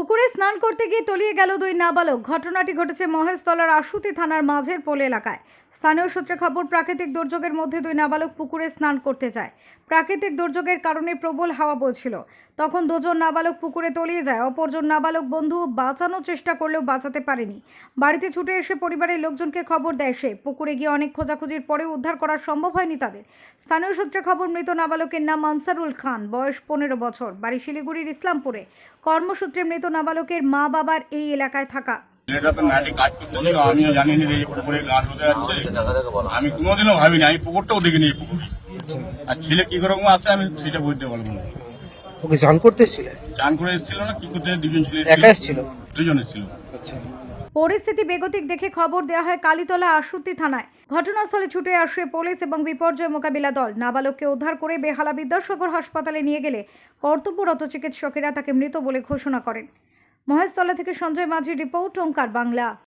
পুকুরে স্নান করতে গিয়ে তলিয়ে গেল দুই নাবালক। ঘটনাটি ঘটেছে মহেশতলার আশুতি থানার মাঝের পোল এলাকায়। স্থানীয় সূত্রে খবর, প্রাকৃতিক দুর্যোগের মধ্যে দুই নাবালক পুকুরে স্নান করতে যায়। প্রাকৃতিক দুর্যোগের কারণে প্রবল হাওয়া বলছিল তখন দুজন নাবালক পুকুরে তলিয়ে যায়। অপরজন নাবালক বন্ধু বাঁচানোর চেষ্টা করলেও বাঁচাতে পারেনি। বাড়িতে ছুটে এসে পরিবারের লোকজনকে খবর দেয় সে। পুকুরে গিয়ে অনেক খোঁজাখুঁজির পরে উদ্ধার করা সম্ভব হয়নি তাদের। স্থানীয় সূত্রে খবর, মৃত নাবালকের নাম আনসারুল খান। বয়স পনেরো বছর। বাড়ি শিলিগুড়ির ইসলামপুরে। কর্মসূত্রে মৃত নাবালকের মা বাবার এই এলাকায় থাকা। ছেলেটা তো নাইটে কাজ করতেছিল আমিও জানি না এই পুকুরে গাছ হতে যাচ্ছে আমি কোনোদিনও ভাবিনি আমি পুকুরটাও দেখিনি এই পুকুরে। আর ছেলে কি করে আছে আমি সেটা বুঝতে পারব না। ওকে চান করতে এসেছিলে? চান করে এসেছিল না কি করতে দুজন ছেলে একা এসেছিল? দুজন এসেছিল আচ্ছা। পরিস্থিতি বেগতিক দেখে খবর দেওয়া হয় কালীতলা আশুতি থানায়। ঘটনাস্থলে ছুটে আসে পুলিশ এবং বিপর্যয় মোকাবিলা দল। নাবালককে উদ্ধার করে বেহালা বিদ্যাসাগর হাসপাতালে নিয়ে গেলে কর্তব্যরত চিকিৎসকেরা তাকে মৃত বলে ঘোষণা করেন। মহেশতলা থেকে সঞ্জয় মাঝি রিপোর্ট ওঙ্কার বাংলা।